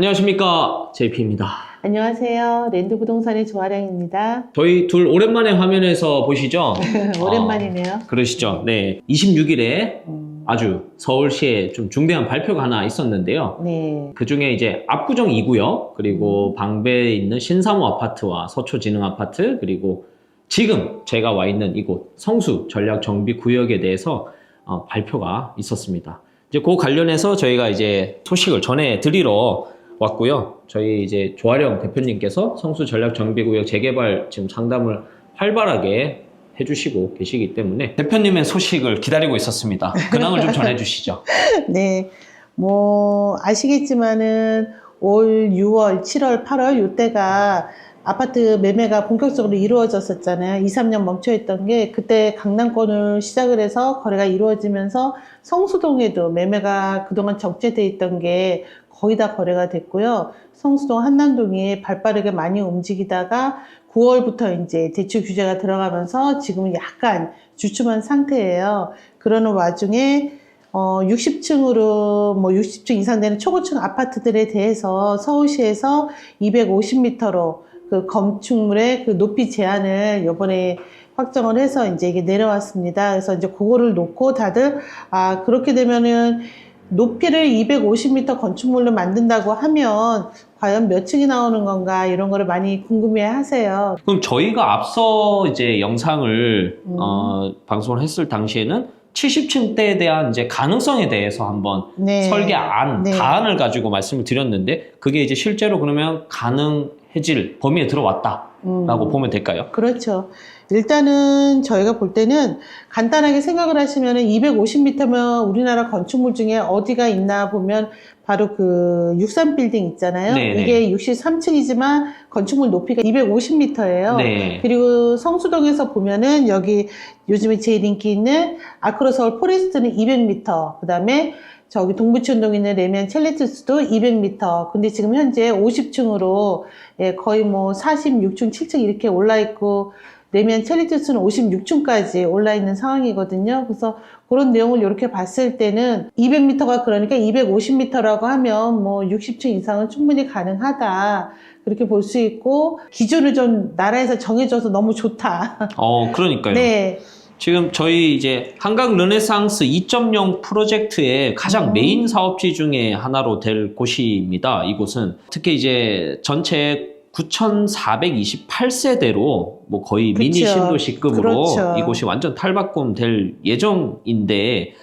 안녕하십니까 JP입니다. 안녕하세요. 랜드 부동산의 조아량입니다. 저희 둘 오랜만에 화면에서 보시죠? 오랜만이네요. 그러시죠? 네. 26일에 음, 아주 서울시에 좀 중대한 발표가 하나 있었는데요. 네. 그 중에 이제 압구정 2구역, 그리고 방배에 있는 신사무 아파트와 서초진흥 아파트, 그리고 지금 제가 와 있는 이곳 성수 전략 정비 구역에 대해서 어, 발표가 있었습니다. 이제 그 관련해서 저희가 이제 소식을 전해 드리러 왔고요. 저희 이제 조아령 대표님께서 성수 전략 정비 구역 재개발 지금 상담을 활발하게 해주시고 계시기 때문에 대표님의 소식을 기다리고 있었습니다. 근황을 좀 전해 주시죠. 네. 뭐, 아시겠지만은 올 6월, 7월, 8월 이때가 아파트 매매가 본격적으로 이루어졌었잖아요. 2, 3년 멈춰있던 게 그때 강남권을 시작을 해서 거래가 이루어지면서 성수동에도 매매가 그동안 적재돼 있던 게 거의 다 거래가 됐고요. 성수동 한남동이 발빠르게 많이 움직이다가 9월부터 이제 대출 규제가 들어가면서 지금은 약간 주춤한 상태예요. 그러는 와중에 어, 60층으로 뭐 60층 이상 되는 초고층 아파트들에 대해서 서울시에서 250m로 그 건축물의 그 높이 제한을 요번에 확정을 해서 이제 이게 내려왔습니다. 그래서 이제 그거를 놓고 다들 아, 그렇게 되면은 높이를 250m 건축물로 만든다고 하면 과연 몇 층이 나오는 건가 이런 거를 많이 궁금해 하세요. 그럼 저희가 앞서 이제 영상을 음. 어, 방송을 했을 당시에는 70층대에 대한 이제 가능성에 대해서 한번 네. 설계안, 네. 가안을 가지고 말씀을 드렸는데 그게 이제 실제로 그러면 가능해 질 범위에 들어왔다라고 음. 보면 될까요? 그렇죠. 일단은 저희가 볼 때는 간단하게 생각을 하시면 250m면 우리나라 건축물 중에 어디가 있나 보면 바로 그 63빌딩 있잖아요. 네네. 이게 63층이지만 건축물 높이가 250m예요. 네. 그리고 성수동에서 보면은 여기 요즘에 제일 인기 있는 아크로 서울 포레스트는 200m. 그 다음에 저기 동부천동에 있는 레미안 첼리투스도 200m. 근데 지금 현재 50층으로 예, 거의 뭐 46층, 7층 이렇게 올라 있고 레미안 첼리투스는 56층까지 올라 있는 상황이거든요. 그래서 그런 내용을 이렇게 봤을 때는 200m가 그러니까 250m라고 하면 뭐 60층 이상은 충분히 가능하다. 그렇게 볼 수 있고 기준을 좀 나라에서 정해줘서 너무 좋다. 어, 그러니까요. 네, 지금 저희 이제 한강 르네상스 2.0 프로젝트의 가장 음. 메인 사업지 중에 하나로 될 곳입니다. 이곳은 특히 이제 전체 9,428세대로 뭐 거의 미니 그쵸. 신도시급으로 그렇죠. 이곳이 완전 탈바꿈 될 예정인데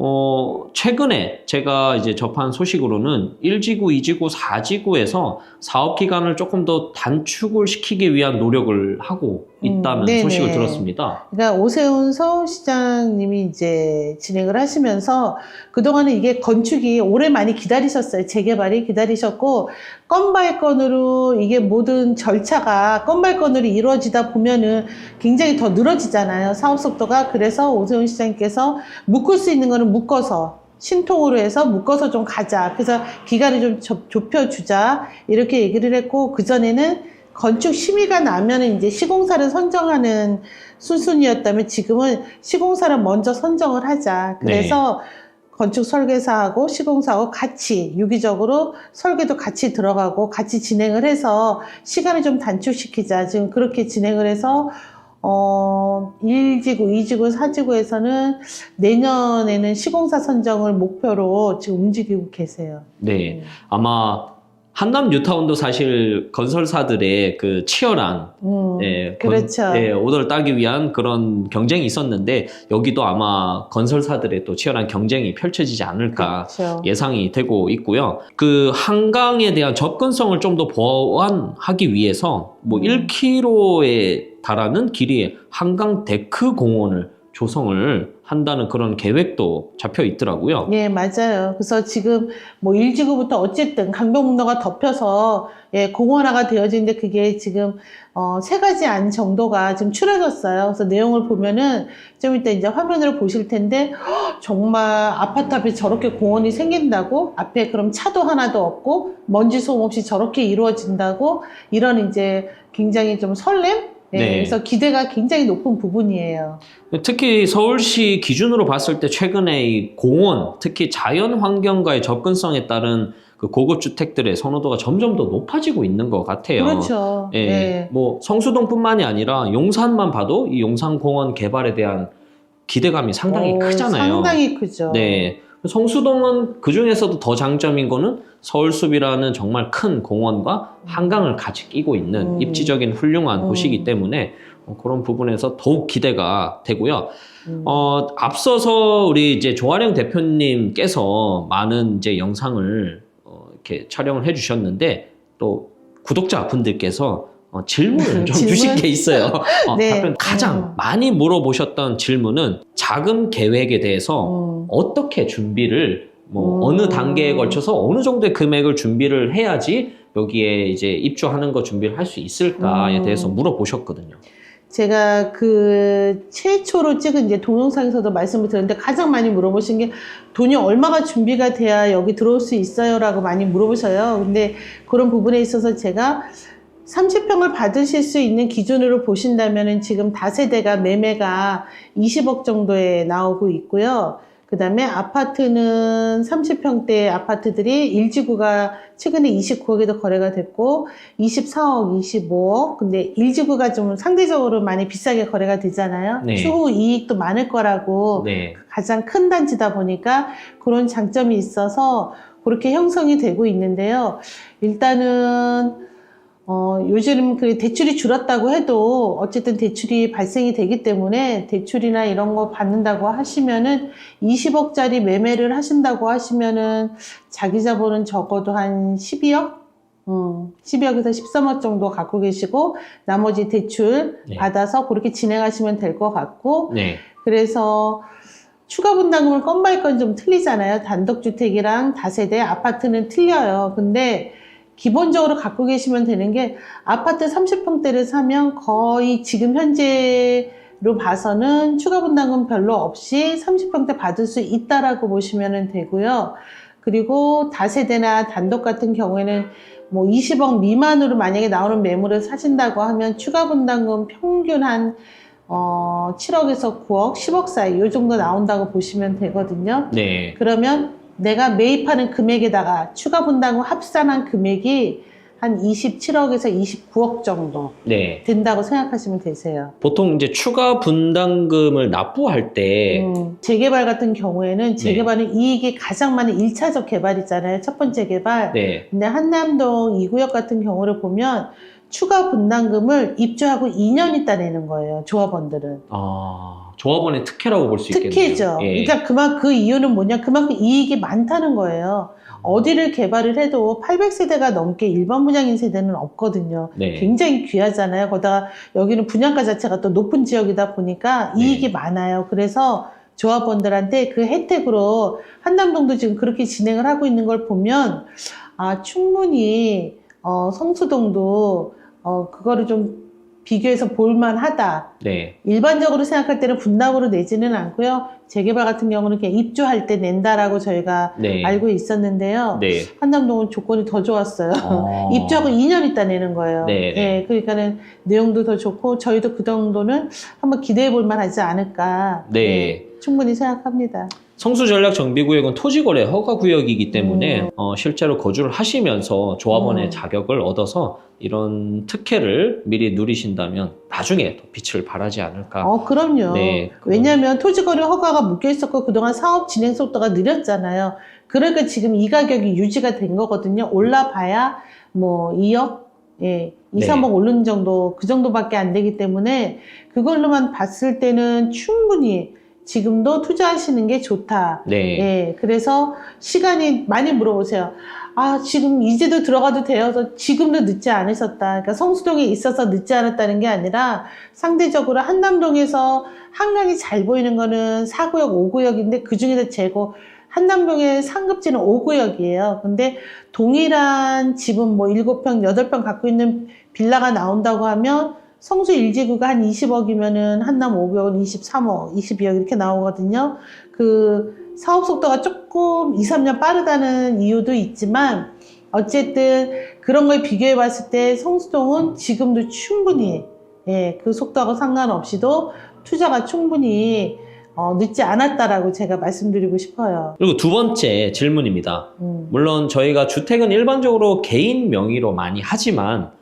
어, 최근에 제가 이제 접한 소식으로는 1지구, 2지구, 4지구에서 사업 기간을 조금 더 단축을 시키기 위한 노력을 하고 있다는 음. 소식을 들었습니다. 그러니까 오세훈 서울시장님이 이제 진행을 하시면서 그동안은 이게 건축이 오래 많이 기다리셨어요. 재개발이 기다리셨고 건바이 건으로 이게 모든 절차가 건바이 건으로 이루어지다 보면은 굉장히 더 늘어지잖아요. 사업 속도가. 그래서 오세훈 시장님께서 묶을 수 있는 거는 묶어서 신통으로 해서 묶어서 좀 가자. 그래서 기간을 좀 좁- 좁혀주자. 이렇게 얘기를 했고, 그전에는 건축 심의가 나면은 이제 시공사를 선정하는 순순이었다면 지금은 시공사를 먼저 선정을 하자. 그래서 건축 설계사하고 시공사하고 같이 유기적으로 설계도 같이 들어가고 같이 진행을 해서 시간을 좀 단축시키자. 지금 그렇게 진행을 해서 어, 1지구, 2지구, 4지구에서는 내년에는 시공사 선정을 목표로 지금 움직이고 계세요. 네. 아마 한남 뉴타운도 사실 건설사들의 그 치열한 음, 예, 건- 그렇죠. 예, 오더를 따기 위한 그런 경쟁이 있었는데 여기도 아마 건설사들의 또 치열한 경쟁이 펼쳐지지 않을까 그렇죠. 예상이 되고 있고요. 그 한강에 대한 접근성을 좀 더 보완하기 위해서 뭐 음. 1km에 달하는 길이의 한강 데크 공원을 조성을 한다는 그런 계획도 잡혀 있더라고요. 예, 맞아요. 그래서 지금 뭐 1지구부터 어쨌든 강변북로가 덮여서 예, 공원화가 되어지는데 그게 지금 어, 세 가지 안 정도가 지금 추려졌어요. 그래서 내용을 보면은 좀 이따 이제 화면으로 보실 텐데 헉, 정말 아파트 앞에 저렇게 공원이 생긴다고 앞에 그럼 차도 하나도 없고 먼지 소음 없이 저렇게 이루어진다고 이런 이제 굉장히 좀 설렘? 예, 네. 그래서 기대가 굉장히 높은 부분이에요. 특히 서울시 기준으로 봤을 때 최근에 이 공원, 특히 자연 환경과의 접근성에 따른 그 고급 주택들의 선호도가 점점 더 높아지고 있는 것 같아요. 그렇죠. 예, 네. 뭐 성수동뿐만이 아니라 용산만 봐도 이 용산공원 개발에 대한 기대감이 상당히 오, 크잖아요. 상당히 크죠. 네. 성수동은 그 중에서도 더 장점인 거는 서울숲이라는 정말 큰 공원과 한강을 같이 끼고 있는 음. 입지적인 훌륭한 음. 곳이기 때문에 어, 그런 부분에서 더욱 기대가 되고요. 음. 어, 앞서서 우리 이제 조아령 대표님께서 많은 이제 영상을 어, 이렇게 촬영을 해주셨는데 또 구독자 분들께서 어, 질문을 좀 질문? 주신 게 있어요. 어, 네. 답변 가장 음. 많이 물어보셨던 질문은 자금 계획에 대해서 음. 어떻게 준비를 뭐 음. 어느 단계에 걸쳐서 어느 정도의 금액을 준비를 해야지 여기에 이제 입주하는 거 준비를 할 수 있을까에 음. 대해서 물어보셨거든요. 제가 그 최초로 찍은 이제 동영상에서도 말씀을 드렸는데 가장 많이 물어보신 게 돈이 얼마가 준비가 돼야 여기 들어올 수 있어요라고 많이 물어보셔요. 근데 그런 부분에 있어서 제가 30평을 받으실 수 있는 기준으로 보신다면은 지금 다세대가 매매가 20억 정도에 나오고 있고요. 그 다음에 아파트는 30평대 아파트들이 1지구가 최근에 29억에도 거래가 됐고 24억, 25억. 근데 1지구가 좀 상대적으로 많이 비싸게 거래가 되잖아요. 네. 추후 이익도 많을 거라고 네. 가장 큰 단지다 보니까 그런 장점이 있어서 그렇게 형성이 되고 있는데요. 일단은 어, 요즘 그 대출이 줄었다고 해도 어쨌든 대출이 발생이 되기 때문에 대출이나 이런 거 받는다고 하시면은 20억짜리 매매를 하신다고 하시면은 자기 자본은 적어도 한 12억? 음, 12억에서 13억 정도 갖고 계시고 나머지 대출 네. 받아서 그렇게 진행하시면 될 것 같고 네. 그래서 추가 분담금을 건바이 건좀 틀리잖아요. 단독주택이랑 다세대 아파트는 틀려요. 근데 기본적으로 갖고 계시면 되는 게 아파트 30평대를 사면 거의 지금 현재로 봐서는 추가 분담금 별로 없이 30평대 받을 수 있다라고 보시면 되고요. 그리고 다세대나 단독 같은 경우에는 뭐 20억 미만으로 만약에 나오는 매물을 사신다고 하면 추가 분담금 평균 한 어, 7억에서 9억, 10억 사이 이 정도 나온다고 보시면 되거든요. 네. 그러면 내가 매입하는 금액에다가 추가 분담금 합산한 금액이 한 27억에서 29억 정도 네. 된다고 생각하시면 되세요. 보통 이제 추가 분담금을 납부할 때 음, 재개발 같은 경우에는 재개발은 이익이 가장 많은 1차적 개발이잖아요. 첫 번째 개발. 네. 근데 한남동 2구역 같은 경우를 보면 추가 분담금을 입주하고 2년 있다 내는 거예요. 조합원들은. 아, 조합원의 특혜라고 볼 수 있겠네요. 특혜죠. 예. 그러니까 그만 그 이유는 뭐냐? 그만큼 이익이 많다는 거예요. 어디를 개발을 해도 800세대가 넘게 일반 분양인 세대는 없거든요. 네. 굉장히 귀하잖아요. 거기다가 여기는 분양가 자체가 또 높은 지역이다 보니까 네. 이익이 많아요. 그래서 조합원들한테 그 혜택으로 한남동도 지금 그렇게 진행을 하고 있는 걸 보면 아 충분히 어, 성수동도 어, 그거를 좀 비교해서 볼만하다. 네. 일반적으로 생각할 때는 분담으로 내지는 않고요. 재개발 같은 경우는 그냥 입주할 때 낸다라고 저희가 네. 알고 있었는데요. 네. 한남동은 조건이 더 좋았어요. 어. 입주하고 2년 있다 내는 거예요. 네. 예, 그러니까는 내용도 더 좋고 저희도 그 정도는 한번 기대해 볼 만하지 않을까. 네. 예, 충분히 생각합니다. 성수 전략 정비 구역은 토지 거래 허가 구역이기 때문에 음. 어, 실제로 거주를 하시면서 조합원의 음. 자격을 얻어서 이런 특혜를 미리 누리신다면 나중에 더 빛을 발하지 않을까. 어, 그럼요. 네. 왜냐하면 토지거래 허가가 묶여 있었고 그동안 사업 진행 속도가 느렸잖아요. 그러니까 지금 이 가격이 유지가 된 거거든요. 올라봐야 뭐 2억, 예, 2, 네. 3억 오르는 정도 그 정도밖에 안 되기 때문에 그걸로만 봤을 때는 충분히 지금도 투자하시는 게 좋다. 네. 예, 그래서 시간이 많이 물어보세요. 아, 지금 이제도 들어가도 되어서 지금도 늦지 않으셨다. 그러니까 성수동에 있어서 늦지 않았다는 게 아니라 상대적으로 한남동에서 한강이 잘 보이는 거는 4구역, 5구역인데 그 중에서 재고 한남동의 상급지는 5구역이에요. 근데 동일한 집은 뭐 7평, 8평 갖고 있는 빌라가 나온다고 하면 성수 1지구가 한 20억이면은 한남 5구역은 23억, 22억 이렇게 나오거든요. 그 사업 속도가 조금 2, 3년 빠르다는 이유도 있지만 어쨌든 그런 걸 비교해 봤을 때 성수동은 지금도 충분히 예, 그 속도하고 상관없이도 투자가 충분히 어, 늦지 않았다라고 제가 말씀드리고 싶어요. 그리고 두 번째 질문입니다. 음. 물론 저희가 주택은 일반적으로 개인 명의로 많이 하지만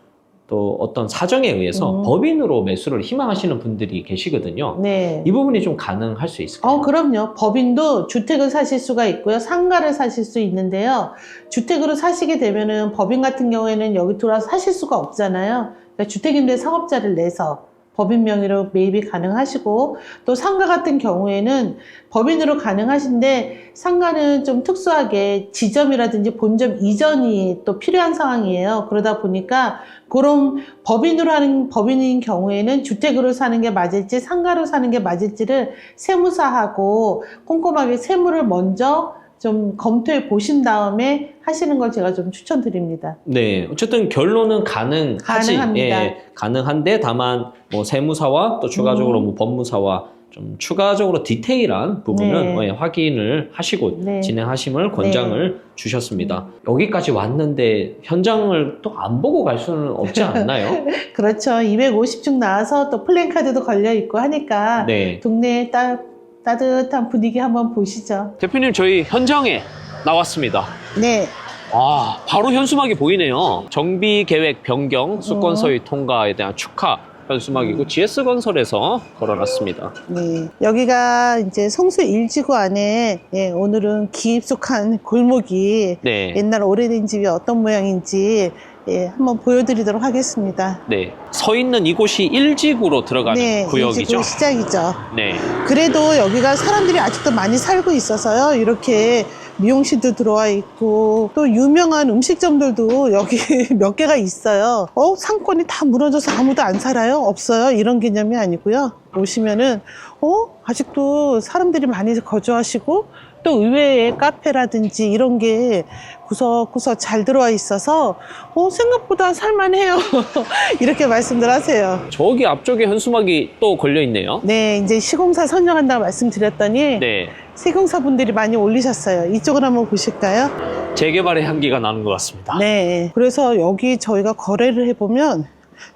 또 어떤 사정에 의해서 음. 법인으로 매수를 희망하시는 분들이 계시거든요. 네. 이 부분이 좀 가능할 수 있을까요? 어, 그럼요. 법인도 주택을 사실 수가 있고요. 상가를 사실 수 있는데요. 주택으로 사시게 되면은 법인 같은 경우에는 여기 들어와서 사실 수가 없잖아요. 그러니까 주택임대 사업자를 내서 법인 명의로 매입이 가능하시고 또 상가 같은 경우에는 법인으로 가능하신데 상가는 좀 특수하게 지점이라든지 본점 이전이 또 필요한 상황이에요. 그러다 보니까 그런 법인으로 하는 법인인 경우에는 주택으로 사는 게 맞을지 상가로 사는 게 맞을지를 세무사하고 꼼꼼하게 세무를 먼저 좀 검토해 보신 다음에 하시는 걸 제가 좀 추천드립니다. 네, 어쨌든 결론은 가능하지. 가능합니다. 예, 가능한데 다만 뭐 세무사와 또 추가적으로 음. 뭐 법무사와 좀 추가적으로 디테일한 부분은 네. 예, 확인을 하시고 네. 진행하심을 권장을 주셨습니다. 여기까지 왔는데 현장을 또 안 보고 갈 수는 없지 않나요? 그렇죠. 250중 나와서 또 플랜카드도 걸려 있고 하니까 네. 동네에 따, 따뜻한 분위기 한번 보시죠. 대표님 저희 현장에 나왔습니다. 네. 아, 바로 현수막이 보이네요. 정비 계획 변경 어. 서의 통과에 대한 축하 현수막이고 GS 건설에서 걸어놨습니다. 네. 여기가 이제 성수 1지구 안에 예, 오늘은 기입속한 골목이 네. 옛날 오래된 집이 어떤 모양인지 예, 한번 보여드리도록 하겠습니다. 네. 서 있는 이곳이 1지구로 들어가는 네, 구역이죠. 1지구 시작이죠. 네. 그래도 여기가 사람들이 아직도 많이 살고 있어서요. 이렇게 미용실도 들어와 있고 또 유명한 음식점들도 여기 몇 개가 있어요. 어 상권이 다 무너져서 아무도 안 살아요? 없어요? 이런 개념이 아니고요. 오시면은 어 아직도 사람들이 많이 거주하시고 또 의외의 카페라든지 이런 게 구석구석 잘 들어와 있어서 어 생각보다 살만해요. 이렇게 말씀들 하세요. 저기 앞쪽에 현수막이 또 걸려 있네요. 네, 이제 시공사 선정한다고 말씀드렸더니 네. 시공사분들이 많이 올리셨어요. 이쪽을 한번 보실까요? 재개발의 향기가 나는 것 같습니다. 네. 그래서 여기 저희가 거래를 해보면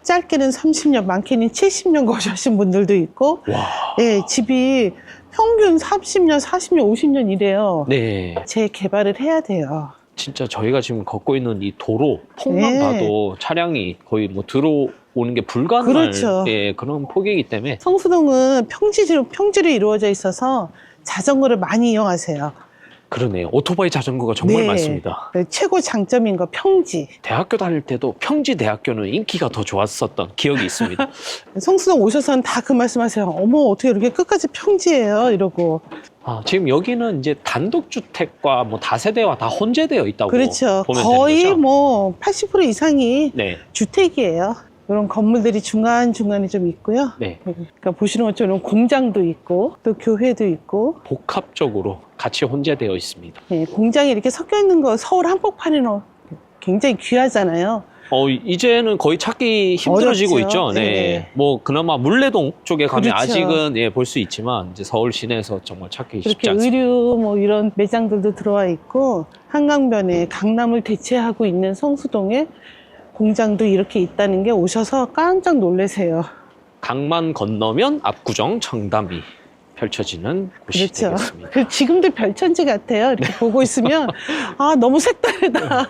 짧게는 30년, 많게는 70년 거주하신 분들도 있고, 와. 예, 집이 평균 30년, 40년, 50년 이래요. 네. 재개발을 해야 돼요. 진짜 저희가 지금 걷고 있는 이 도로 폭만 네. 봐도 차량이 거의 뭐 들어오는 게 불가능한 그렇죠. 예, 그런 폭이기 때문에 성수동은 평지로, 평지로 이루어져 있어서 자전거를 많이 이용하세요. 그러네요. 오토바이 자전거가 정말 네. 많습니다. 최고 장점인 거 평지. 대학교 다닐 때도 평지 대학교는 인기가 더 좋았었던 기억이 있습니다. 성수동 오셔서는 다 그 말씀하세요. 어머 어떻게 이렇게 끝까지 평지예요? 이러고. 아, 지금 여기는 이제 단독주택과 뭐 다세대와 다 혼재되어 있다고 그렇죠. 보면 거의 되는 거죠. 뭐80% 이상이 네, 주택이에요. 이런 건물들이 중간 중간에 좀 있고요. 네. 그러니까 보시는 것처럼 공장도 있고 또 교회도 있고 복합적으로 같이 혼재되어 있습니다. 예, 공장이 이렇게 섞여 있는 거 서울 한복판에는 굉장히 귀하잖아요. 어, 이제는 거의 찾기 힘들어지고 어렵죠. 있죠. 네. 네네. 뭐, 그나마 물레동 쪽에 가면 그렇죠. 아직은 예, 볼 수 있지만, 이제 서울 시내에서 정말 찾기 쉽지 않습니다. 의류 뭐 이런 매장들도 들어와 있고 한강변에 강남을 대체하고 있는 성수동에 공장도 이렇게 있다는 게 오셔서 깜짝 놀라세요. 강만 건너면 압구정 청담이 펼쳐지는 곳이 그렇죠. 되겠습니다. 그 지금도 별천지 같아요. 이렇게 보고 있으면 아 너무 색다르다.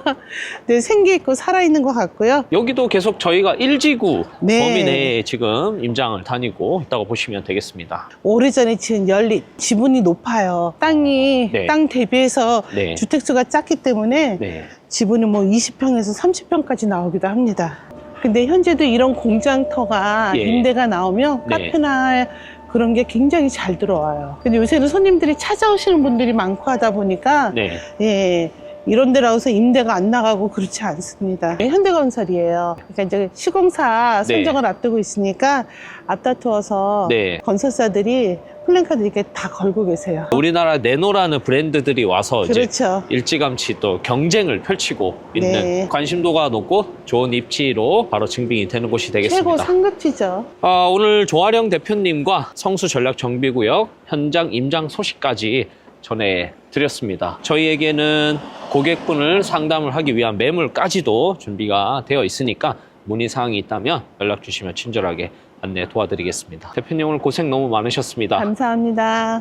네, 생기 있고 살아 있는 것 같고요. 여기도 계속 저희가 일지구 네. 범위 내에 지금 임장을 다니고 있다고 보시면 되겠습니다. 오래전에 지은 연립 지분이 높아요. 땅이 네. 땅 대비해서 네. 주택수가 작기 때문에 네. 지분은 뭐 20평에서 30평까지 나오기도 합니다. 근데 현재도 이런 공장터가 예. 임대가 나오면 네. 카페나 그런 게 굉장히 잘 들어와요. 근데 요새는 손님들이 찾아오시는 분들이 많고 하다 보니까 네. 예. 이런 데라서 임대가 안 나가고 그렇지 않습니다. 현대건설이에요. 그러니까 이제 시공사 네. 선정을 앞두고 있으니까 앞다투어서 네. 건설사들이 플랜카드 이렇게 다 걸고 계세요. 우리나라 네노라는 브랜드들이 와서 이제 그렇죠. 일찌감치 또 경쟁을 펼치고 있는 네. 관심도가 높고 좋은 입지로 바로 증빙이 되는 곳이 최고 되겠습니다. 상급지죠. 아, 오늘 조아령 대표님과 성수 전략 정비구역 현장 임장 소식까지 전해 드렸습니다. 저희에게는 고객분을 상담을 하기 위한 매물까지도 준비가 되어 있으니까 문의사항이 있다면 연락 주시면 친절하게 안내 도와드리겠습니다. 대표님 오늘 고생 너무 많으셨습니다. 감사합니다.